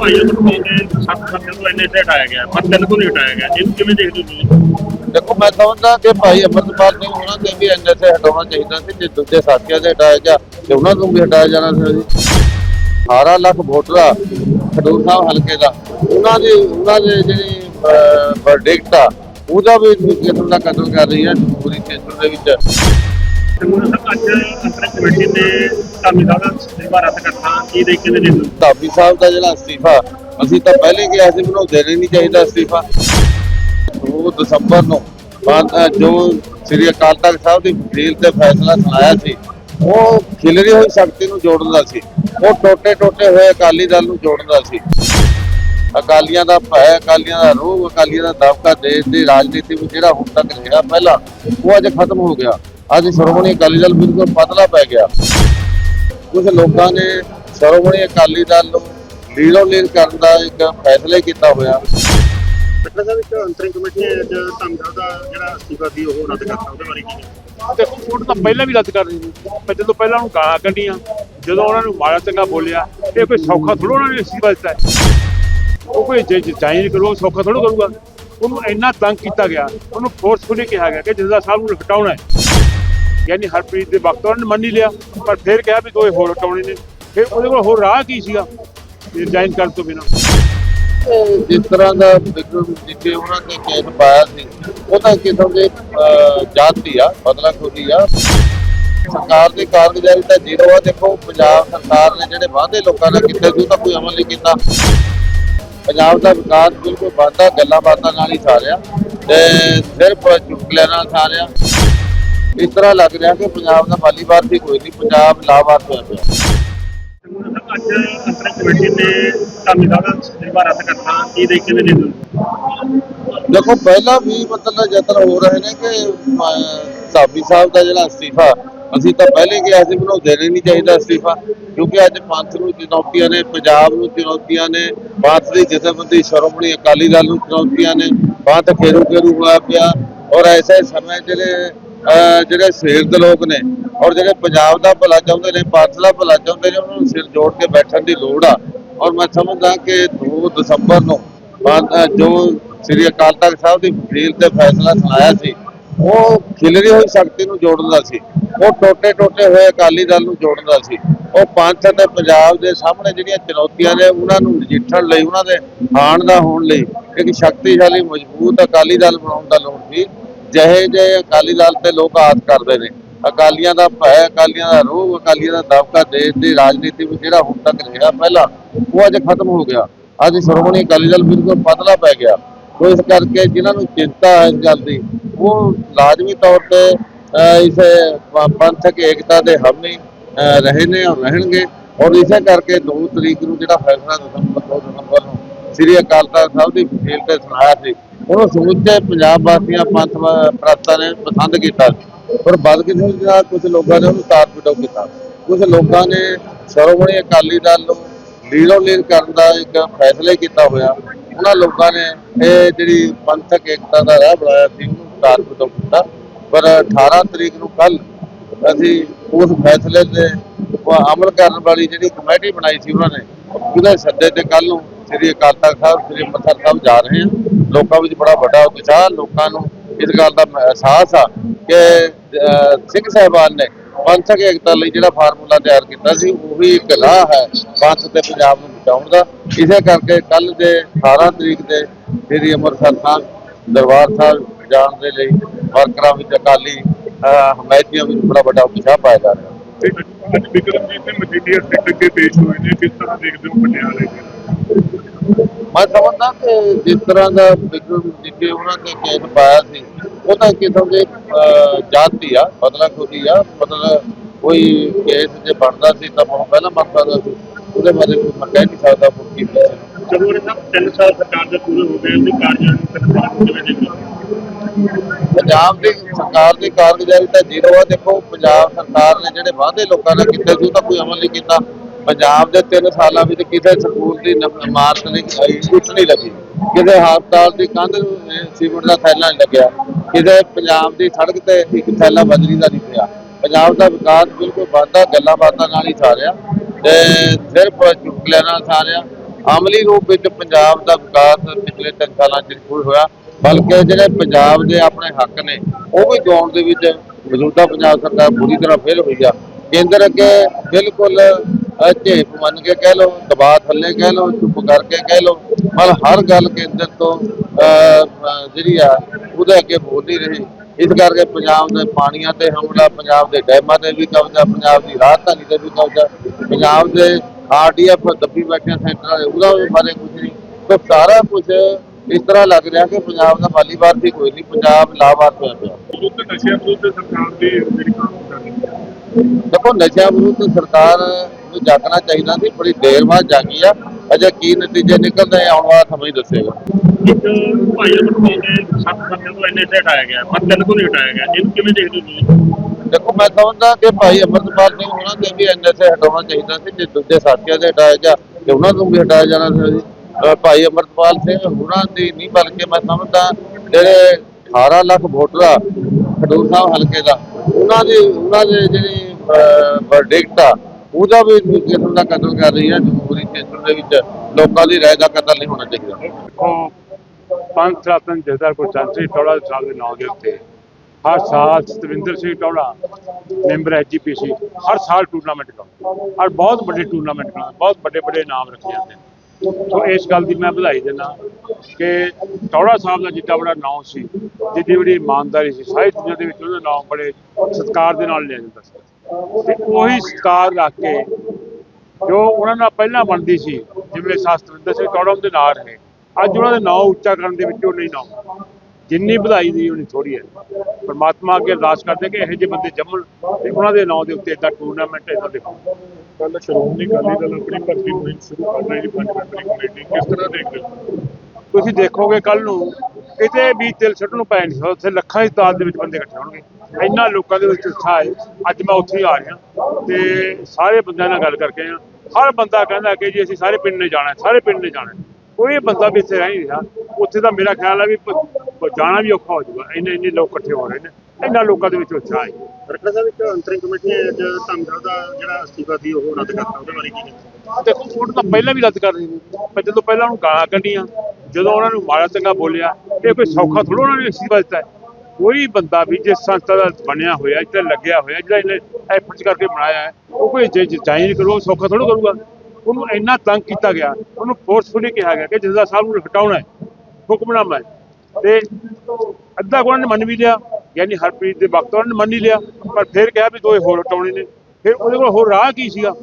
ਭਾਈ ਅਮਰਪਾਲ ਦੇ ਸੱਤ ਬੰਦਿਆਂ ਨੂੰ ਇੰਨੇ ਤੇ ਹਟਾਇਆ ਗਿਆ, ਪਰ ਤਿੰਨ ਤੋਂ ਨਹੀਂ ਹਟਾਇਆ ਗਿਆ। ਇਹਨੂੰ ਕਿਵੇਂ ਦੇਖਦੇ ਹੋ ਤੁਸੀਂ? ਦੇਖੋ, ਮੈਂ ਸਮਝਦਾ ਕਿ ਭਾਈ ਅਮਰਪਾਲ ਸਿੰਘ ਉਹਨਾਂ ਤੇ ਵੀ ਐਨਐਸਏ ਹਟਾਉਣਾ ਚਾਹੀਦਾ ਸੀ ਜੇ ਦੂਜੇ ਸਾਥੀਆਂ ਦੇ ਹਟਾਇਆ ਗਿਆ ਤੇ ਉਹਨਾਂ ਨੂੰ ਵੀ ਹਟਾਇਆ ਜਾਣਾ ਸੀ 18 ਲੱਖ ਵੋਟਰ ਆ, ਖਡੂਰ ਸਾਹਿਬ ਹਲਕੇ ਦਾ। ਉਹਨਾਂ ਦੀ, ਉਹਨਾਂ ਦੇ ਜਿਹੜੀ ਵਰਡਿਕਟ ਆ, ਉਹਦਾ ਵੀ ਕਿਸਮ ਦਾ ਕਤਲ ਕਰ ਰਹੀ ਹੈ ਪੂਰੀ ਖੇਤਰ ਦੇ ਵਿੱਚ। ਧਾਬੀ ਸਾਹਿਬ ਦਾ ਜਿਹੜਾ ਅਸਤੀਫਾ, ਅਸੀਂ ਤਾਂ ਪਹਿਲੇ ਕਿਹਾ ਸੀ ਮੈਨੂੰ ਦੇਣਾ ਨਹੀਂ ਚਾਹੀਦਾ ਅਸਤੀਫਾ। 2 ਦਸੰਬਰ ਨੂੰ ਜੋ ਸ੍ਰੀ ਅਕਾਲ ਤਖਤ ਸਾਹਿਬ ਦੀ ਵਕੀਲ ਤੇ ਫੈਸਲਾ ਸੁਣਾਇਆ ਸੀ, ਉਹ ਖਿਲਰੀ ਹੋਈ ਸ਼ਕਤੀ ਨੂੰ ਜੋੜਨ ਦਾ ਸੀ। ਉਹ ਟੋਟੇ ਟੋਟੇ ਹੋਏ ਅਕਾਲੀ ਦਲ ਨੂੰ ਜੋੜਨ ਦਾ ਸੀ। ਅਕਾਲੀਆਂ ਦਾ ਭੈ, ਅਕਾਲੀਆਂ ਦਾ ਰੋਹ, ਅਕਾਲੀਆਂ ਦਾ ਦਬਕਾ ਦੇਸ਼ ਦੀ ਰਾਜਨੀਤੀ ਵਿੱਚ ਜਿਹੜਾ ਹੁਣ ਤੱਕ ਰਿਹਾ ਪਹਿਲਾਂ, ਉਹ ਅੱਜ ਖਤਮ ਹੋ ਗਿਆ। ਅੱਜ ਸ਼੍ਰੋਮਣੀ ਅਕਾਲੀ ਦਲ ਬਿਲਕੁਲ ਪਤਲਾ ਪੈ ਗਿਆ। ਕੁਝ ਲੋਕਾਂ ਨੇ ਸ਼੍ਰੋਮਣੀ ਅਕਾਲੀ ਦਲ ਨੂੰ ਲੀੜੋ ਲੀੜ ਕਰਨ ਦਾ ਇੱਕ ਫੈਸਲਾ ਕੀਤਾ ਹੋਇਆ। ਪਟਨਾ ਸਾਹਿਬ ਵਿੱਚ ਅੰਤਰਿਮ ਕਮੇਟੀ ਨੇ ਅੱਜ ਧਾਮੀ ਸਾਹਿਬ ਦਾ ਜਿਹੜਾ ਅਸਤੀਫਾ ਸੀ ਉਹ ਰੱਦ ਕਰਤਾ ਉਹਦੇ ਬਾਰੇ ਕੀ ਕਹਿੰਦੇ ਦੇਖੋ ਵੋਟ ਤਾਂ ਪਹਿਲਾਂ ਵੀ ਰੱਦ ਕਰ ਰਹੀ ਸੀ। ਪਰ ਜਦੋਂ ਪਹਿਲਾਂ ਉਹਨੂੰ ਗਾਲਾਂ ਕੱਢੀਆਂ ਜਦੋਂ ਉਹਨਾਂ ਨੂੰ ਮਾੜਾ ਚੰਗਾ ਬੋਲਿਆ ਇਹ ਕੋਈ ਸੌਖਾ ਥੋੜਾ ਉਹਨਾਂ ਨੇ ਅਸਤੀਫਾ ਦਿੱਤਾ। ਉਹ ਕੋਈ ਜੇ ਚਾਹੀ ਨਹੀਂ ਕਰੂਗਾ ਸੌਖਾ ਥੋੜਾ ਕਰੂਗਾ। ਉਹਨੂੰ ਇੰਨਾ ਤੰਗ ਕੀਤਾ ਗਿਆ ਉਹਨੂੰ ਫੋਰਸਫੁਲੀ ਕਿਹਾ ਗਿਆ ਕਿ ਜਸਦਾ ਸਾਹਿਬ ਨੂੰ ਹਟਾਉਣਾ ਹੈ। ਯਾਨੀ ਹਰਪ੍ਰੀਤ ਦੇ ਵਕਤ ਉਹਨਾਂ ਨੇ ਮੰਨ ਹੀ ਲਿਆ, ਪਰ ਫਿਰ ਕਿਹਾ ਵੀ ਦੋਏ ਹੋਰ ਹਟਾਉਣੇ ਨੇ ਫਿਰ ਉਹਦੇ ਕੋਲ ਹੋਰ ਰਾਹ ਕੀ ਸੀਗਾ ਰਿਜ਼ਾਈਨ ਕਰਨ ਤੋਂ ਬਿਨਾਂ? ਜਿਸ ਤਰ੍ਹਾਂ ਦਾ ਵਿਕਰਮ ਜਿੱਤੇ ਉਹਨਾਂ ਨੇ ਕੇਸ ਪਾਇਆ ਸੀ, ਉਹ ਕਿਸਮ ਦੇ ਜਾਤੀ ਆ ਬਦਲਾ ਖੋਦੀ ਆ। ਸਰਕਾਰ ਦੀ ਕਾਰਗੁਜ਼ਾਰੀ ਤਾਂ ਜ਼ੀਰੋ ਆ, ਦੇਖੋ, ਪੰਜਾਬ ਸਰਕਾਰ ਨੇ ਜਿਹੜੇ ਵਾਅਦੇ ਲੋਕਾਂ ਨਾਲ ਕੀਤੇ ਸੀ, ਉਹ ਤਾਂ ਕੋਈ ਅਮਲ ਨਹੀਂ ਕੀਤਾ। ਪੰਜਾਬ ਦਾ ਵਿਕਾਸ ਬਿਲਕੁਲ ਵਾਧਾ ਗੱਲਾਂ ਬਾਤਾਂ ਨਾਲ ਹੀ ਸਾਰਿਆ, ਤੇ ਸਿਰਫ ਚੁਟਕਲਿਆਂ ਨਾਲ ਸਾਰਿਆ। ਇਸ ਤਰ੍ਹਾਂ ਲੱਗ ਰਿਹਾ ਕਿ ਪੰਜਾਬ ਦਾ ਮਾਲੀ ਵਾਰ ਵੀ ਕੋਈ ਨਹੀਂ ਪੰਜਾਬ ਲਾਵਾਰ ਹੋਇਆ ਪਿਆ। ਅੱਜ ਅੰਤਰਿਮ ਕਮੇਟੀ ਨੇ ਧਾਮੀ ਸਾਹਿਬ ਸੇਵਾ ਰੱਦ ਕਰਤਾ ਕੀ ਦੇਖ ਕੇ ਦੇਖਦੇ ਦੇਖੋ ਪਹਿਲਾਂ ਵੀ ਮਤਲਬ ਯਤਨ ਹੋ ਰਹੇ ਨੇ ਕਿ ਅਹ, ਸਾਹਿਬ ਦਾ ਜਿਹੜਾ ਅਸਤੀਫਾ ਅਸੀਂ ਤਾਂ ਪਹਿਲੇ ਕਿਹਾ ਸੀ ਮੈਨੂੰ ਦੇਣਾ ਨਹੀਂ ਚਾਹੀਦਾ ਅਸਤੀਫਾ ਕਿਉਂਕਿ ਅੱਜ ਪੰਥ ਨੂੰ ਚੁਣੌਤੀਆਂ ਨੇ ਪੰਜਾਬ ਨੂੰ ਚੁਣੌਤੀਆਂ ਨੇ ਪੰਥ ਦੀ ਜਥੇਬੰਦੀ ਸ਼੍ਰੋਮਣੀ ਅਕਾਲੀ ਦਲ ਨੂੰ ਚੁਣੌਤੀਆਂ ਨੇ ਪੰਥ ਖੇਰੂ ਖੇਰੂ ਹੋਇਆ ਪਿਆ ਔਰ ਐਸੇ ਸਮੇਂ ਜਿਹੜੇ ਜਿਹੜੇ ਸੇਰ ਦੇ ਲੋਕ ਨੇ ਔਰ ਜਿਹੜੇ ਪੰਜਾਬ ਦਾ ਭਲਾ ਚਾਹੁੰਦੇ ਨੇ ਪੰਥ ਦਾ ਭਲਾ ਚਾਹੁੰਦੇ ਨੇ, ਉਹਨਾਂ ਨੂੰ ਸਿਰ ਜੋੜ ਕੇ ਬੈਠਣ ਦੀ ਲੋੜ ਆ। ਔਰ ਮੈਂ ਸਮਝਦਾ ਕਿ 2 ਦਸੰਬਰ ਨੂੰ ਜੋ ਸ੍ਰੀ ਅਕਾਲ ਤਖਤ ਸਾਹਿਬ ਦੀ ਵਕੀਲ ਤੇ ਫੈਸਲਾ ਸੁਣਾਇਆ ਸੀ, ਉਹ ਖਿਲਰੀ ਹੋਈ ਸ਼ਕਤੀ ਨੂੰ ਜੋੜਨ ਦਾ ਸੀ। ਉਹ ਟੋਟੇ ਟੋਟੇ ਹੋਏ ਅਕਾਲੀ ਦਲ ਨੂੰ ਜੋੜਨ ਦਾ ਸੀ। ਉਹ ਪੰਥ ਅਤੇ ਪੰਜਾਬ ਦੇ ਸਾਹਮਣੇ ਜਿਹੜੀਆਂ ਚੁਣੌਤੀਆਂ ਨੇ, ਉਹਨਾਂ ਨੂੰ ਨਜਿੱਠਣ ਲਈ, ਉਹਨਾਂ ਦੇ ਹਾਣ ਦਾ ਹੋਣ ਲਈ ਇੱਕ ਸ਼ਕਤੀਸ਼ਾਲੀ, ਮਜ਼ਬੂਤ ਅਕਾਲੀ ਦਲ ਬਣਾਉਣ ਦਾ ਲੋੜ ਸੀ। ਜਿਹੇ ਜਿਹੇ ਅਕਾਲੀ ਦਲ ਤੇ ਲੋਕ ਆਸ ਕਰਦੇ ਨੇ। ਅਕਾਲੀਆਂ ਦਾ ਭੈ ਅਕਾਲੀਆਂ ਦਾ ਰੋਹ ਅਕਾਲੀਆਂ ਦਾ ਦਬਕਾ ਦੇਸ਼ ਦੀ ਰਾਜਨੀਤੀ ਵਿੱਚ ਜਿਹੜਾ ਹੁਣ ਤੱਕ ਰਿਹਾ ਪਹਿਲਾਂ ਉਹ ਅੱਜ ਖਤਮ ਹੋ ਗਿਆ। ਅੱਜ ਸ਼੍ਰੋਮਣੀ ਅਕਾਲੀ ਦਲ ਬਿਲਕੁਲ ਪਤਲਾ ਪੈ ਗਿਆ। ਸੋ ਇਸ ਕਰਕੇ ਜਿਨ੍ਹਾਂ ਨੂੰ ਚਿੰਤਾ ਹੈ ਇਸ ਗੱਲ ਦੀ ਉਹ ਲਾਜ਼ਮੀ ਤੌਰ ਤੇ ਅਹ, ਇਸ ਪੰਥਕ ਏਕਤਾ ਦੇ ਹਾਮੀ ਅਹ, ਰਹੇ ਨੇ ਔਰ ਰਹਿਣਗੇ। ਔਰ ਇਸੇ ਕਰਕੇ 2 ਤਰੀਕ ਨੂੰ ਜਿਹੜਾ ਫੈਸਲਾ ਦਸੰਬਰ 2 ਦਸੰਬਰ ਨੂੰ ਸ੍ਰੀ ਅਕਾਲ ਤਖਤ ਸਾਹਿਬ ਦੀ ਵਕੀਲ ਤੇ ਸੁਣਾਇਆ ਸੀ। ਉਹਨੂੰ ਸਮੁੱਚੇ ਪੰਜਾਬ ਵਾਸੀਆਂ, ਪੰਥ ਵਾ- ਨੇ ਪਸੰਦ ਕੀਤਾ। ਪਰ ਬਦਕਿਸਮਤੀ ਨਾਲ ਕੁਝ ਲੋਕਾਂ ਨੇ ਉਹਨੂੰ ਤਾਰ ਪਿਟੋ ਕੀਤਾ। ਕੁਝ ਲੋਕਾਂ ਨੇ ਸ਼੍ਰੋਮਣੀ ਅਕਾਲੀ ਦਲ ਨੂੰ ਲੀੜੋ ਲੀੜ ਕਰਨ ਦਾ ਇੱਕ ਫੈਸਲਾ ਕੀਤਾ ਹੋਇਆ। ਉਹਨਾਂ ਲੋਕਾਂ ਨੇ ਇਹ ਜਿਹੜੀ ਪੰਥਕ ਏਕਤਾ ਦਾ ਰਾਹ ਬਣਾਇਆ ਸੀ, ਉਹਨੂੰ ਤਾਰ ਪਿਟੋ ਕੀਤਾ। ਪਰ 18 ਤਰੀਕ ਨੂੰ ਕੱਲ ਅਸੀਂ ਉਸ ਫੈਸਲੇ ਤੇ ਅਮਲ ਕਰਨ ਵਾਲੀ ਜਿਹੜੀ ਕਮੇਟੀ ਬਣਾਈ ਸੀ ਉਹਨਾਂ ਨੇ ਉਹਦੇ ਸੱਦੇ ਤੇ ਕੱਲ ਨੂੰ ਸ੍ਰੀ ਅਕਾਲ ਤਖਤ ਸਾਹਿਬ ਸ੍ਰੀ ਅੰਮ੍ਰਿਤਸਰ ਸਾਹਿਬ ਜਾ ਰਹੇ ਹਾਂ। ਲੋਕਾਂ ਵਿੱਚ ਬੜਾ ਵੱਡਾ ਉਤਸ਼ਾਹ ਲੋਕਾਂ ਨੂੰ ਇਸ ਗੱਲ ਦਾ ਅਹਿਸਾਸ ਆ ਕਿ ਅਹ, ਸਾਹਿਬਾਨ ਨੇ ਪੰਥਕ ਏਕਤਾ ਲਈ ਜਿਹੜਾ ਫਾਰਮੂਲਾ ਤਿਆਰ ਕੀਤਾ ਸੀ ਉਹੀ ਇੱਕ ਹੈ ਪੰਥ ਤੇ ਪੰਜਾਬ ਨੂੰ ਬਚਾਉਣ ਦਾ। ਇਸੇ ਕਰਕੇ ਕੱਲ ਦੇ 18 ਤਰੀਕ ਦੇ ਸ੍ਰੀ ਅੰਮ੍ਰਿਤਸਰ ਸਾਹਿਬ ਦਰਬਾਰ ਸਾਹਿਬ ਜਾਣ ਦੇ ਲਈ ਵਰਕਰਾਂ ਵਿੱਚ ਅਕਾਲੀ ਅਹ, ਹਮਾਇਤੀਆਂ ਵਿੱਚ ਬੜਾ ਵੱਡਾ ਉਤਸ਼ਾਹ ਪਾਇਆ ਜਾ ਰਿਹਾ। ਤੇ ਵਿਕਰਮਜੀਤ ਸਿੰਘ ਮਜੀਠੀਆ ਸਿੱਖ ਅੱਗੇ ਪੇਸ਼ ਹੋਏ ਨੇ ਕਿਸ ਤਰ੍ਹਾਂ ਦੇਖਦੇ ਹੋ ਪਟਿਆਲੇ ਦੇ? ਮੈਂ ਸਮਝਦਾ ਕਿ ਜਿਸ ਤਰ੍ਹਾਂ ਦਾ ਵਿਕਰਮ ਜਿੱਤੇ ਉਹਨਾਂ ਨੇ ਕੇਸ ਪਾਇਆ ਸੀ ਉਹ ਤਾਂ ਕਿਸਮ ਦੇ ਜਾਤੀ ਆ ਬਦਲਾ ਖੋਦੀ ਆ ਮਤਲਬ ਕੋਈ ਕੇਸ ਜੇ ਬਣਦਾ ਸੀ ਤਾਂ ਬਹੁਤ ਪਹਿਲਾਂ ਸਕਦਾ ਸੀ ਉਹਦੇ ਬਾਰੇ ਕੋਈ ਮੈਂ ਕਹਿ ਨਹੀਂ ਸਕਦਾ ਹੁਣ ਕੀ ਪਿਆ ਚਲੋ ਇਹ ਸਭ 3 ਸਾਲ ਸਰਕਾਰ ਦੇ ਪੂਰੇ ਹੋ ਗਏ ਤੇ ਕਾਰਜਾਂ ਨੂੰ ਸਰਕਾਰ ਨੂੰ ਕਿਵੇਂ ਦੇਖਦੇ ਹੋ? ਪੰਜਾਬ ਦੀ ਸਰਕਾਰ ਦੀ ਕਾਰਗੁਜ਼ਾਰੀ ਤਾਂ ਜ਼ੀਰੋ ਆ ਦੇਖੋ ਪੰਜਾਬ ਸਰਕਾਰ ਨੇ ਜਿਹੜੇ ਵਾਅਦੇ ਲੋਕਾਂ ਨਾਲ ਕੀਤੇ ਸੀ ਉਹ ਤਾਂ ਕੋਈ ਅਮਲ ਨਹੀਂ ਕੀਤਾ। ਪੰਜਾਬ ਦੇ 3 ਸਾਲਾਂ ਵਿੱਚ ਕਿਸੇ ਸਕੂਲ ਦੀ ਇਮਾਰਤ ਨਹੀਂ ਆਈ ਨਹੀਂ ਲੱਗੀ। ਕਿਸੇ ਹਸਪਤਾਲ ਦੀ ਕੰਧ ਸੀਮਿੰਟ ਦਾ ਥੈਲਾ ਨਹੀਂ ਲੱਗਿਆ। ਕਿਸੇ ਪੰਜਾਬ ਦੀ ਸੜਕ ਤੇ ਇੱਕ ਥੈਲਾ ਬਜਰੀ ਦਾ ਨਹੀਂ ਪਿਆ। ਪੰਜਾਬ ਦਾ ਵਿਕਾਸ ਬਿਲਕੁਲ ਵਾਧਾ, ਗੱਲਾਂ ਬਾਤਾਂ ਨਾਲ ਹੀ ਸਾਰਿਆ। ਤੇ ਸਿਰਫ ਚੁਟਕਲਿਆਂ ਨਾਲ ਸਾਰਿਆ। ਅਮਲੀ ਰੂਪ ਵਿੱਚ ਪੰਜਾਬ ਦਾ ਵਿਕਾਸ ਪਿਛਲੇ 3 ਸਾਲਾਂ 'ਚ ਨਹੀਂ ਹੋਇਆ। ਬਲਕਿ ਜਿਹੜੇ ਪੰਜਾਬ ਦੇ ਆਪਣੇ ਹੱਕ ਨੇ, ਉਹ ਵੀ ਗਾਉਣ ਦੇ ਵਿੱਚ ਮੌਜੂਦਾ ਪੰਜਾਬ ਸਰਕਾਰ ਪੂਰੀ ਤਰ੍ਹਾਂ ਫੇਲ ਹੋਈ ਆ। ਕੇਂਦਰ ਅੱਗੇ ਬਿਲਕੁਲ ਝੇਪ ਮੰਨ ਕੇ ਕਹਿ ਲਓ ਦਬਾਅ ਥੱਲੇ ਕਹਿ ਲਓ ਚੁੱਪ ਕਰਕੇ ਕਹਿ ਲਓ। ਪਰ ਹਰ ਗੱਲ ਕੇਂਦਰ ਤੋਂ ਜਿਹੜੀ ਆ ਉਹਦੇ ਅੱਗੇ ਬੋਲ ਨਹੀਂ ਰਹੀ। ਇਸ ਕਰਕੇ ਪੰਜਾਬ ਦੇ ਪਾਣੀਆਂ ਤੇ ਹਮਲਾ ਪੰਜਾਬ ਦੇ ਡੈਮਾਂ ਤੇ ਵੀ ਕਬਜ਼ਾ ਪੰਜਾਬ ਦੀ ਰਾਜਧਾਨੀ ਤੇ ਵੀ ਕਬਜ਼ਾ ਪੰਜਾਬ ਦੇ ਆਰਡੀਐਫ ਦੱਬੀ ਬੈਠੇ ਸੈਂਟਰ ਉਹਦਾ ਵੀ ਬਾਰੇ ਕੁਝ ਨਹੀਂ। ਤਾਂ ਸਾਰਾ ਕੁਝ ਇਸ ਤਰ੍ਹਾਂ ਲੱਗ ਰਿਹਾ ਕਿ ਪੰਜਾਬ ਦਾ ਵਾਲੀਬਾਲ ਦੀ ਕੋਈ ਨਹੀਂ ਪੰਜਾਬ ਲਾਵਾਰ ਹੋਇਆ ਪਿਆ। ਵਿਰੁੱਧ ਨਸ਼ਿਆਂ ਵਿਰੁੱਧ ਸਰਕਾਰ ਦੀ ਜਿਹੜੀ ਕੰਮ ਕਰ ਰਹੀ ਹੈ। ਦੇਖੋ ਨਸ਼ਿਆਂ ਵਿਰੁੱਧ ਸਰਕਾਰ ਨੂੰ ਜਾਗਣਾ ਚਾਹੀਦਾ ਸੀ ਬੜੀ ਦੇਰ ਬਾਅਦ ਜਾਗੀ ਆ। ਅਜੇ ਕੀ ਨਤੀਜੇ ਨਿਕਲਦੇ ਆਉਣ ਵਾਲਾ ਸਮਾਂ ਹੀ ਦੱਸੇਗਾ। ਇੱਕ ਭਾਈ ਅਮਰਪਾਲ ਦੇ ਸੱਤ ਬੰਦਿਆਂ ਤੋਂ ਇੰਨੇ ਹਟਾਇਆ ਗਿਆ ਪਰ ਤਿੰਨ ਤੋਂ ਨਹੀਂ ਹਟਾਇਆ ਗਿਆ। ਇਹਨੂੰ ਕਿਵੇਂ ਦੇਖਦੇ ਹੋ ਤੁਸੀਂ? ਦੇਖੋ ਮੈਂ ਸਮਝਦਾ ਕਿ ਭਾਈ ਅਮਰਪਾਲ ਸਿੰਘ ਹੋਣਾ ਤੇ ਵੀ ਐਨਐਸਏ ਹਟਾਉਣਾ ਚਾਹੀਦਾ ਸੀ ਜੇ ਦੂਜੇ ਸਾਥੀਆਂ ਦੇ ਹਟਾਇਆ ਜਾ ਤੇ ਉਹਨਾਂ ਨੂੰ ਵੀ ਹਟਾਇਆ ਜਾਣਾ ਸੀ। ਭਾਈ ਅਮਰਪਾਲ ਸਿੰਘ ਹੋਣਾ ਦੀ ਨਹੀਂ ਬਲਕਿ ਮੈਂ ਸਮਝਦਾ ਜਿਹੜੇ 18 ਲੱਖ ਵੋਟਰ ਆ ਖਡੂਰ ਸਾਹਿਬ ਹਲਕੇ ਦਾ ਉਹਨਾਂ ਦੀ ਉਹਨਾਂ ਦੇ ਜਿਹੜੀ ਵਰਡਿਕਟ ਆ ਉਹਦਾ ਵੀ ਕਿਸਮ ਦਾ ਕਤਲ ਕਰ ਰਹੀ ਹੈ ਜਮਹੂਰੀ ਸਿਸਟਮ ਦੇ ਵਿੱਚ ਲੋਕਾਂ ਦੀ ਰਾਏ ਦਾ ਕਤਲ ਨਹੀਂ ਹੋਣਾ ਚਾਹੀਦਾ। ਦੇਖੋ ਪੰਥ ਜਥੇਦਾਰ ਗੁਰਚਰਨ ਸਿੰਘ ਟੌੜਾ ਸਾਹਿਬ ਦੇ ਨਾਂ ਦੇ ਉੱਤੇ, ਹਰ ਸਾਲ ਸਤਵਿੰਦਰ ਸਿੰਘ ਟੌੜਾ ਮੈਂਬਰ ਐਜੀਪੀਸੀ ਹਰ ਸਾਲ ਟੂਰਨਾਮੈਂਟ ਕਰਾਉਂਦੇ ਔਰ ਬਹੁਤ ਵੱਡੇ ਟੂਰਨਾਮੈਂਟ ਕਰਾਉਂਦੇ ਬਹੁਤ ਵੱਡੇ ਵੱਡੇ ਨਾਮ ਰੱਖੇ ਜਾਂਦੇ ਨੇ ਸੋ ਇਸ ਗੱਲ ਦੀ ਮੈਂ ਵਧਾਈ ਦਿੰਦਾ ਕਿ ਟੌੜਾ ਸਾਹਿਬ ਦਾ ਜਿੱਡਾ ਬੜਾ ਨਾਮ ਸੀ, ਜਿੱਡੀ ਬੜੀ ਇਮਾਨਦਾਰੀ ਸੀ ਸਾਰੀ ਦੁਨੀਆ ਦੇ ਵਿੱਚ ਉਹਦਾ ਨਾਮ ਬੜੇ ਸਤਿਕਾਰ ਦੇ ਨਾਲ ਲਿਆ ਜਾਂਦਾ ਸੀ। ਤੇ ਉਹੀ ਸਤਿਕਾਰ ਰੱਖ ਕੇ ਜੋ ਉਹਨਾਂ ਨਾਲ ਪਹਿਲਾਂ ਬਣਦੀ ਸੀ ਜਿਵੇਂ ਸ਼ਾਸਤਰਿੰਦਰ ਸਿੰਘ ਟੌੜਾ ਦੇ ਨਾਂ ਰਹੇ। ਅੱਜ ਉਹਨਾਂ ਦੇ ਨਾਂ ਉੱਚਾ ਕਰਨ ਦੇ ਵਿੱਚ ਉਹ ਨਹੀਂ ਨਾਂ। ਜਿੰਨੀ ਵਧਾਈ ਦੀ ਉਨੀ ਥੋੜੀ ਹੈ। ਪਰਮਾਤਮਾ ਅੱਗੇ ਅਰਦਾਸ ਕਰਦੇ ਕਿ ਇਹੋ ਜਿਹੇ ਬੰਦੇ ਜੰਮਣ ਤੇ ਉਹਨਾਂ ਦੇ ਨਾਂ ਦੇ ਉੱਤੇ ਇਦਾਂ ਟੂਰਨਾਮੈਂਟ ਇਦਾਂ ਦੇ ਹੋਣ। ਕੱਲ ਸ਼੍ਰੋਮਣੀ ਅਕਾਲੀ ਦਲ ਆਪਣੀ ਭਰਤੀ ਮੁਹਿੰਮ ਸ਼ੁਰੂ ਕਰ ਰਹੀ ਹੈ ਪੰਜ ਮੈਂਬਰੀ ਕਮੇਟੀ। ਕਿਸ ਤਰ੍ਹਾਂ ਦੇਖਦੇ ਤੁਸੀਂ ਦੇਖੋਗੇ ਕੱਲ ਨੂੰ ਕਿਤੇ ਵੀ ਤਿਲ ਛੱਡਣ ਨੂੰ ਪੈ ਨਹੀਂ ਉੱਥੇ ਲੱਖਾਂ ਦੀ ਤਾਦਾਦ ਦੇ ਵਿੱਚ ਬੰਦੇ ਇਕੱਠੇ ਹੋਣਗੇ। ਇੰਨਾ ਲੋਕਾਂ ਦੇ ਵਿੱਚ ਉਤਸ਼ਾਹ ਹੈ। ਅੱਜ ਮੈਂ ਉੱਥੇ ਆ ਰਿਹਾ ਤੇ ਸਾਰੇ ਬੰਦਿਆਂ ਨਾਲ ਗੱਲ ਕਰਕੇ ਆ ਹਰ ਬੰਦਾ ਕਹਿੰਦਾ ਕਿ ਜੀ ਅਸੀਂ ਸਾਰੇ ਪਿੰਡ ਨੇ ਜਾਣਾ ਸਾਰੇ ਪਿੰਡ ਨੇ ਜਾਣਾ। ਕੋਈ ਬੰਦਾ ਵੀ ਇੱਥੇ ਰਹਿ ਨਹੀਂ ਰਿਹਾ। ਉੱਥੇ ਤਾਂ ਮੇਰਾ ਖਿਆਲ ਹੈ ਵੀ ਜਾਣਾ ਵੀ ਔਖਾ ਹੋ ਜਾਊਗਾ। ਇੰਨੇ ਇੰਨੇ ਲੋਕ ਇਕੱਠੇ ਹੋ ਰਹੇ ਨੇ। ਇੰਨਾ ਲੋਕਾਂ ਦੇ ਵਿੱਚ ਉਤਸ਼ਾਹ ਹੈ। ਸਾਹਿਬ ਇੱਕ ਕਮੇਟੀ ਅੱਜ ਦਾ ਜਿਹੜਾ ਅਸਤੀਫਾ ਸੀ ਉਹ ਰੱਦ ਕਰਤਾ। ਉਹਦੇ ਬਾਰੇ ਕੀ ਕਹਿੰਦੇ ਦੇਖੋ ਵੋਟ ਤਾਂ ਪਹਿਲਾਂ ਵੀ ਰੱਦ ਕਰ ਦਿੱਤੀ ਸੀ ਪਰ ਜਦੋਂ ਪਹਿਲਾਂ ਉਹਨੂੰ ਗਾਲਾਂ ਕੱਢੀਆਂ ਜਦੋਂ ਉਹਨਾਂ ਨੂੰ ਮਾੜਾ ਚੰਗਾ ਬੋਲਿਆ, ਇਹ ਕੋਈ ਸੌਖਾ ਥੋੜਾ ਉਹਨਾਂ ਨੇ ਅਸਤੀਫਾ ਹੈ। ਕੋਈ ਬੰਦਾ ਵੀ ਜਿਸ ਸੰਸਥਾ ਦਾ ਬਣਿਆ ਹੋਇਆ, ਇੱਥੇ ਲੱਗਿਆ ਹੋਇਆ, ਜਿਹੜਾ ਇਹਨੇ ਐਫਰਟਸ ਕਰਕੇ ਬਣਾਇਆ ਹੈ, ਉਹ ਕੋਈ ਜੇ ਜਾਈ ਨਹੀਂ ਕਰੂਗਾ ਸੌਖਾ ਥੋੜਾ ਕਰੂਗਾ। ਉਹਨੂੰ ਇੰਨਾ ਤੰਗ ਕੀਤਾ ਗਿਆ, ਉਹਨੂੰ ਫੋਰਸਫੁਲੀ ਕਿਹਾ ਗਿਆ ਕਿ ਜਿਸਦਾ ਸਾਹਿਬ ਨੂੰ ਹਟਾਉਣਾ ਹੈ, ਹੁਕਮਨਾਮਾ ਹੈ। ਤੇ ਅੱਧਾ ਕੋਣ ਨੇ ਮੰਨ ਵੀ ਲਿਆ, ਯਾਨੀ ਹਰਪ੍ਰੀਤ ਦੇ ਵਕਤ ਉਹਨਾਂ ਨੇ ਮੰਨ ਹੀ ਲਿਆ, ਪਰ ਫਿਰ ਕਿਹਾ ਵੀ ਦੋਏ ਹੋਰ ਹਟਾਉਣੇ ਨੇ। ਫਿਰ ਉਹਦੇ ਕੋਲ ਹੋਰ ਰਾਹ ਕੀ ਸੀਗਾ?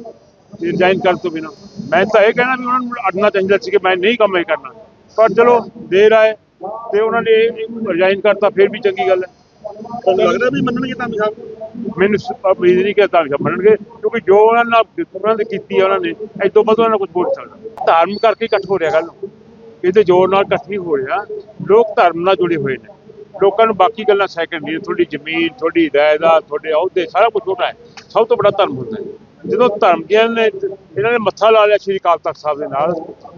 ਰਿਜ਼ਾਈਨ ਕਰਨ ਤੋਂ ਬਿਨਾ। ਮੈਂ ਤਾਂ ਇਹ ਕਹਿਣਾ ਵੀ ਉਹਨਾਂ ਨੂੰ ਅੜਨਾ ਚਾਹੀਦਾ ਸੀ ਕਿ ਮੈਂ ਨਹੀਂ ਕੰਮ ਇਹ ਕਰਨਾ। ਪਰ ਚਲੋ ਦੇਰ ਆਏ ਤੇ ਉਹਨਾਂ ਨੇ ਰਿਜ਼ਾਈਨ ਕਰਤਾ ਫਿਰ ਵੀ ਚੰਗੀ ਗੱਲ ਹੈ। ਤੁਹਾਨੂੰ ਲੱਗਦਾ ਵੀ ਮੰਨਣਗੇ ਧਾਮੀ ਸਾਹਿਬ ਮੈਨੂੰ ਉਮੀਦ ਨਹੀਂ ਕਿ ਤਾਂ ਮੰਨਣਗੇ ਕਿਉਂਕਿ ਜੋ ਉਹਨਾਂ ਨਾਲ ਉਹਨਾਂ ਨੇ ਕੀਤੀ ਉਹਨਾਂ ਨੇ ਤੋਂ ਵੱਧ ਉਹਨਾਂ ਨਾਲ ਕੁਝ ਬੋਲ ਸਕਦਾ। ਧਰਮ ਕਰਕੇ ਇਕੱਠ ਹੋ ਰਿਹਾ ਗੱਲ। ਇਹਦੇ ਜ਼ੋਰ ਨਾਲ ਇਕੱਠ ਨਹੀਂ ਹੋ ਰਿਹਾ। ਲੋਕ ਧਰਮ ਨਾਲ ਜੁੜੇ ਹੋਏ ਨੇ। ਲੋਕਾਂ ਨੂੰ ਬਾਕੀ ਗੱਲਾਂ ਸੈਕੰਡਰੀ ਤੁਹਾਡੀ ਜ਼ਮੀਨ ਤੁਹਾਡੀ ਜਾਇਦਾਦ ਤੁਹਾਡੇ ਅਹੁਦੇ ਸਾਰਾ ਕੁਝ ਛੋਟਾ ਹੈ। ਸਭ ਤੋਂ ਵੱਡਾ ਧਰਮ ਹੁੰਦਾ ਹੈ। ਜਦੋਂ ਧਰਮ ਦੀਆਂ ਨੇ ਇਹਨਾਂ ਨੇ ਮੱਥਾ ਲਾ ਲਿਆ ਸ਼੍ਰੀ ਅਕਾਲ ਤਖਤ ਸਾਹਿਬ ਦੇ ਨਾਲ।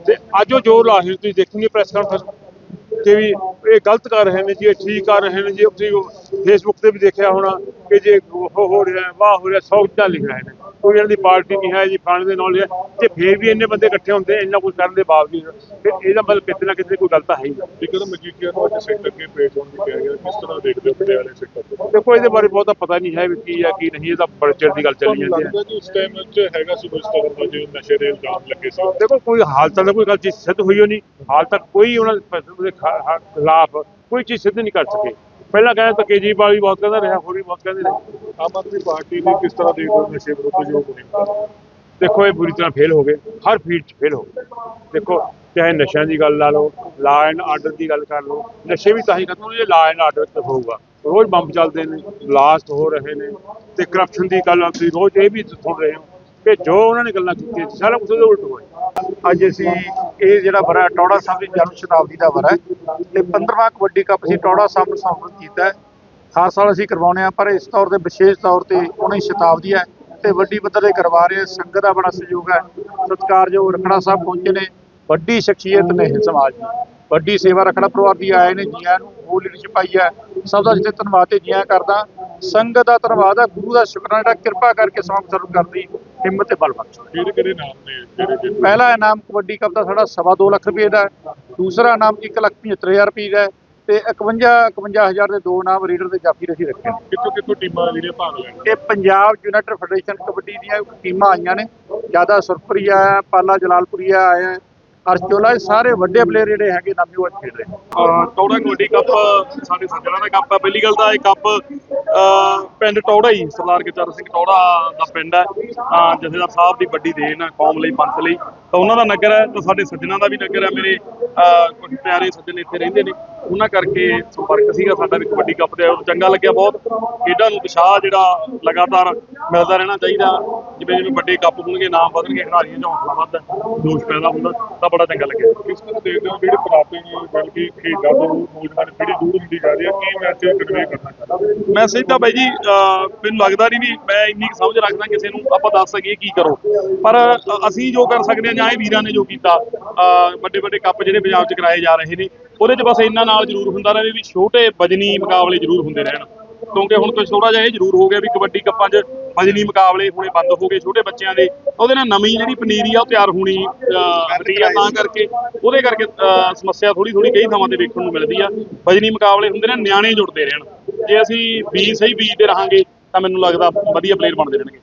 ਤੇ ਅੱਜ ਉਹ ਜ਼ੋਰ ਲਾ ਰਹੇ ਨੇ, ਤੁਸੀਂ ਦੇਖੋਗੇ ਪ੍ਰੈਸ ਕਾਨਫਰੰਸ ਕਿ ਵੀ ਇਹ ਗਲਤ ਕਰ ਰਹੇ ਨੇ ਜੀ ਇਹ ਠੀਕ ਕਰ ਰਹੇ ਨੇ ਜੀ। ਤੁਸੀਂ ਫੇਸਬੁੱਕ ਤੇ ਵੀ ਦੇਖਿਆ ਹੋਣਾ ਕਿ ਜੇ ਉਹ ਹੋ ਰਿਹਾ ਵਾਹ ਹੋ ਰਿਹਾ ਸੌ ਚੀਜ਼ਾਂ ਲਿਖ ਰਹੇ ਨੇ। ਕੋਈ ਇਹਨਾਂ ਦੀ ਪਾਰਟੀ ਨਹੀਂ ਹੈ ਜੀ ਫੰਡ ਦੇ ਨਾਲ ਤੇ ਫੇਰ ਵੀ ਇੰਨੇ ਬੰਦੇ ਇਕੱਠੇ ਹੁੰਦੇ ਇੰਨਾ ਕੁਝ ਕਰਨ ਦੇ ਬਾਵਜੂਦ ਫਿਰ ਇਹਦਾ ਮਤਲਬ ਕਿਤੇ ਨਾ ਕਿਤੇ ਕੋਈ ਗਲਤ ਹੈ ਹੀ ਤਾਂ ਮਜੀਠੀਆ ਨੂੰ ਅੱਜ ਸਿੱਟ ਅੱਗੇ ਪੇਸ਼ ਹੋਣ ਦੀ ਕਿਹਾ ਗਿਆ ਕਿਸ ਤਰ੍ਹਾਂ ਦੇਖਦੇ ਹੋ ਪਟਿਆਲੇ ਸਿੱਟ ਅੱਗੇ? ਦੇਖੋ ਇਹਦੇ ਬਾਰੇ ਬਹੁਤਾ ਪਤਾ ਨਹੀਂ ਹੈ ਵੀ ਕੀ ਹੈ ਕੀ ਨਹੀਂ ਇਹ ਤਾਂ ਬੜੇ ਚਿਰ ਦੀ ਗੱਲ ਚੱਲੀ ਜਾਂਦੀ ਹੈ। ਲੱਗਦਾ ਕਿ ਉਸ ਟਾਈਮ 'ਚ ਹੈਗਾ ਸੀ ਕੁਝ ਤਗੜਾ ਜਿਵੇਂ ਨਸ਼ੇ ਦੇ ਇਲਜ਼ਾਮ ਲੱਗੇ ਸੀ? ਦੇਖੋ ਕੋਈ ਹਾਲ ਤੱਕ ਕੋਈ ਗੱਲ ਚੀਜ਼ ਸਿੱਧ ਹੋਈ ਹੋ ਨਹੀਂ। ਹਾਲ ਤੱਕ ਕੋਈ ਉਹਨਾਂ ਦੇ ਦੇ ਖਿਲਾਫ ਕੋਈ ਚੀਜ਼ ਸਿੱਧ ਨਹੀਂ ਕਰ ਸਕੇ। ਪਹਿਲਾਂ ਕਹਿੰਦੇ ਤਾਂ ਕੇਜਰੀਵਾਲ ਵੀ ਬਹੁਤ ਕਹਿੰਦਾ ਰਿਹਾ, ਹੋਰ ਵੀ ਬਹੁਤ ਕਹਿੰਦੇ ਰਹੇ। ਆਮ ਆਦਮੀ ਪਾਰਟੀ ਦੀ ਕਿਸ ਤਰ੍ਹਾਂ ਦੇਖਦੇ ਹੋ ਨਸ਼ੇ ਵਿਰੁੱਧ ਜੋ ਮੁਹਿੰਮ ਦੇਖੋ, ਇਹ ਬੁਰੀ ਤਰ੍ਹਾਂ ਫੇਲ ਹੋ ਗਏ। ਹਰ ਫੀਲਡ 'ਚ ਫੇਲ ਹੋ ਗਏ। ਦੇਖੋ, ਚਾਹੇ ਨਸ਼ਿਆਂ ਦੀ ਗੱਲ ਲਾ ਲਓ ਲਾ ਐਂਡ ਆਰਡਰ ਦੀ ਗੱਲ ਕਰ ਲਓ, ਨਸ਼ੇ ਵੀ ਤਾਂ ਹੀ ਖਤਮ ਹੋਣਗੇ ਲਾ ਐਂਡ ਆਰਡਰ ਤੇ ਹੋਊਗਾ। ਰੋਜ਼ ਬੰਬ ਚੱਲਦੇ ਨੇ ਬਲਾਸਟ ਹੋ ਰਹੇ ਨੇ ਤੇ ਕਰਪਸ਼ਨ ਦੀ ਗੱਲ ਤੁਸੀਂ ਰੋਜ਼ ਇਹ ਵੀ ਸੁਣ ਰਹੇ ਹੋ। ਕਿ ਜੋ ਉਹਨਾਂ ਨੇ ਗੱਲਾਂ ਕੀਤੀਆਂ ਸਾਰਾ ਕੁਝ ਉਹਦੇ ਉਲਟ ਹੋਇਆ। ਅੱਜ ਅਸੀਂ ਇਹ ਜਿਹੜਾ ਵਰਾ ਟੌੜਾ ਸਾਹਿਬ ਦੀ ਜਨਮ ਸ਼ਤਾਬਦੀ ਦਾ ਵਰਾ ਤੇ 15ਵਾਂ ਕਬੱਡੀ ਕੱਪ ਅਸੀਂ ਟੌੜਾ ਸਾਹਿਬ ਨੂੰ ਸਮਰਪਿਤ ਕੀਤਾ ਹਰ ਸਾਲ ਅਸੀਂ ਕਰਵਾਉਂਦੇ ਆ ਪਰ ਇਸ ਤੌਰ ਤੇ, ਵਿਸ਼ੇਸ਼ ਤੌਰ ਤੇ ਉਹਨਾਂ ਦੀ ਸ਼ਤਾਬਦੀ ਹੈ ਤੇ ਵੱਡੀ ਪੱਧਰ ਤੇ ਕਰਵਾ ਰਹੇ ਸੰਗਤ ਦਾ ਬੜਾ ਸਹਿਯੋਗ ਹੈ। ਸਤਿਕਾਰਯੋਗ ਰਖੜਾ ਸਾਹਿਬ ਪਹੁੰਚੇ ਨੇ, ਵੱਡੀ ਸ਼ਖਸੀਅਤ ਨੇ ਸਮਾਜ ਦੀ। ਵੱਡੀ ਸੇਵਾ ਰਖੜਾ ਪਰਿਵਾਰ ਦੀ ਆਏ ਨੇ, ਜੀਆਂ ਨੂੰ ਉਹ ਲੀਡਰਸ਼ਿਪ ਆਈ ਹੈ। ਸਭ ਦਾ ਜਿੱਥੇ ਧੰਨਵਾਦ ਤੇ ਜੀਆਂ ਕਰਦਾ। ਸੰਗਤ ਦਾ ਧੰਨਵਾਦ ਹੈ, ਗੁਰੂ ਦਾ ਸ਼ੁਕਰਾਨਾ, ਜਿਹੜਾ ਕਿਰਪਾ ਕਰਕੇ ਸਮਾਂ ਸਰਵ ਕਰਦੀ। ਹਿੰਮਤ ਤੇ ਬਲ ਬਖਸ਼। ਕਿਹੜੇ ਕਿਹੜੇ ਨਾਮ ਨੇ? ਜਿਹੜੇ ਜਿਹੜੇ ਪਹਿਲਾ ਇਨਾਮ ਕਬੱਡੀ ਕੱਪ ਦਾ ਸਾਡਾ ਸਵਾ ਦੋ ਲੱਖ ਰੁਪਏ ਦਾ ਹੈ। ਦੂਸਰਾ ਇਨਾਮ 1 ਲੱਖ 75000 ਰੁਪਏ ਦਾ ਹੈ ਤੇ 51 51000 ਦੇ ਦੋ ਇਨਾਮ ਰੀਡਰ ਦੇ ਜਾਫੀ ਅਸੀਂ ਰੱਖੇ ਨੇ। ਕਿੱਥੋਂ ਕਿੱਥੋਂ ਟੀਮਾਂ ਜਿਹੜੀਆਂ ਭਾਗ ਲੈਣ ਇਹ ਪੰਜਾਬ ਯੂਨਾਈਟਿਡ ਫੈਡਰੇਸ਼ਨ ਕਬੱਡੀ ਦੀਆਂ ਟੀਮਾਂ ਆਈਆਂ ਨੇ। ਜ਼ਿਆਦਾ ਸੁਰਪੁਰੀਆ ਪਾਲਾ ਜਲਾਲਪੁਰੀਆ ਆਇਆ ਅਰਚੋਲਾ ਇਹ ਸਾਰੇ ਵੱਡੇ ਪਲੇਅਰ ਜਿਹੜੇ ਹੈਗੇ ਨਾਮੀ ਉਹ ਖੇਡ ਰਹੇ ਨੇ। ਟੌੜਾ ਕਬੱਡੀ ਕੱਪ ਸਾਡੇ ਸੱਜਣਾ ਦਾ ਕੱਪ ਹੈ ਪਹਿਲੀ ਗੱਲ ਤਾਂ ਇਹ ਕੱਪ ਪਿੰਡ ਟੌੜਾ ਹੀ ਸਰਦਾਰ ਗੁਰਚਰਨ ਸਿੰਘ ਟੌੜਾ ਦਾ ਪਿੰਡ ਹੈ। ਜਥੇਦਾਰ ਸਾਹਿਬ ਦੀ ਵੱਡੀ ਦੇਣ ਹੈ ਕੌਮ ਲਈ ਪੰਥ ਲਈ। ਤਾਂ ਉਹਨਾਂ ਦਾ ਨਗਰ ਹੈ ਤਾਂ ਸਾਡੇ ਸੱਜਣਾ ਦਾ ਵੀ ਨਗਰ ਹੈ। ਮੇਰੇ ਅਹ, ਕੁਝ ਪਿਆਰੇ ਸੱਜਣ ਇੱਥੇ ਰਹਿੰਦੇ ਨੇ। ਉਹਨਾਂ ਕਰਕੇ ਸੰਪਰਕ ਸੀਗਾ ਸਾਡਾ ਵੀ ਕਬੱਡੀ ਕੱਪ ਦੇ। ਉਦੋਂ ਚੰਗਾ ਲੱਗਿਆ ਬਹੁਤ। ਖੇਡਾਂ ਨੂੰ ਉਤਸ਼ਾਹ ਜਿਹੜਾ ਲਗਾਤਾਰ ਮਿਲਦਾ ਰਹਿਣਾ ਚਾਹੀਦਾ। ਜਿਵੇਂ ਜਿਵੇਂ ਵੱਡੇ ਕੱਪ ਹੋਣਗੇ ਨਾਮ ਵਧਣਗੇ ਖਿਡਾਰੀਆਂ ਦਾ ਹੌਸਲਾ ਵੱਧਦਾ ਜੋਸ਼ ਪੈਦਾ ਹੁੰਦਾ ਤਾਂ ਬੜਾ ਚੰਗਾ ਲੱਗਿਆ। ਕਿਸ ਤਰ੍ਹਾਂ ਦੇਖਦੇ ਹੋ ਜਿਹੜੇ ਪ੍ਰਾਪਤ ਬਲਕਿ ਖੇਡਾਂ ਤੋਂ ਨੌਜਵਾਨ ਪੀੜ੍ਹੀ ਦੂਰ ਹੁੰਦੀ ਜਾ ਰਹੀ ਹੈ ਕੀ ਮੈਸੇਜ ਕਨਵੇ ਕਰਨਾ ਚਾਹੁੰਦੇ ਮੈਸੇਜ ਤਾਂ ਬਾਈ ਜੀ ਮੈਨੂੰ ਲੱਗਦਾ ਨਹੀਂ ਵੀ ਮੈਂ ਇੰਨੀ ਸਮਝ ਰੱਖਦਾ ਕਿਸੇ ਨੂੰ ਆਪਾਂ ਦੱਸ ਸਕੀਏ ਕੀ ਕਰੋ। ਪਰ ਅਸੀਂ ਜੋ ਕਰ ਸਕਦੇ ਹਾਂ ਜਾਂ ਇਹ ਵੀਰਾਂ ਨੇ ਜੋ ਕੀਤਾ ਵੱਡੇ ਵੱਡੇ ਕੱਪ ਜਿਹੜੇ ਪੰਜਾਬ 'ਚ ਕਰਾਏ ਜਾ ਰਹੇ ਨੇ ਉਹਦੇ 'ਚ ਬਸ ਇੰਨਾ ਨਾਲ ਜ਼ਰੂਰ ਹੁੰਦਾ ਰਹੇ ਵੀ ਛੋਟੇ ਵਜਨੀ ਮੁਕਾਬਲੇ ਜ਼ਰੂਰ ਹੁੰਦੇ ਰਹਿਣ। ਕਿਉਂਕਿ ਹੁਣ ਕੁਝ ਥੋੜਾ ਜਿਹਾ ਇਹ ਜ਼ਰੂਰ ਹੋ ਗਿਆ ਵੀ ਕਬੱਡੀ ਕੱਪਾਂ 'ਚ ਵਜਨੀ ਮੁਕਾਬਲੇ ਹੁਣੇ ਬੰਦ ਹੋ ਗਏ ਛੋਟੇ ਬੱਚਿਆਂ ਦੇ। ਉਹਦੇ ਨਾਲ ਨਵੀਂ ਜਿਹੜੀ ਪਨੀਰੀ ਆ ਉਹ ਤਿਆਰ ਹੋਣੀ ਅਹ, ਹਟੀ ਆ ਤਾਂ ਕਰਕੇ। ਉਹਦੇ ਕਰਕੇ ਅਹ, ਸਮੱਸਿਆ ਥੋੜੀ ਥੋੜੀ ਕਈ ਥਾਵਾਂ ਤੇ ਵੇਖਣ ਨੂੰ ਮਿਲਦੀ ਆ। ਵਜਨੀ ਮੁਕਾਬਲੇ ਹੁੰਦੇ ਨੇ ਨਿਆਣੇ ਜੁੜਦੇ ਰਹਿਣ। ਜੇ ਅਸੀਂ ਬੀਜ ਸਹੀ ਬੀਜ ਬੀਜਦੇ ਰਹਾਂਗੇ ਤਾਂ ਮੈਨੂੰ ਲੱਗਦਾ ਵਧੀਆ ਪਲੇਅਰ ਬਣਦੇ ਰਹਿਣਗੇ।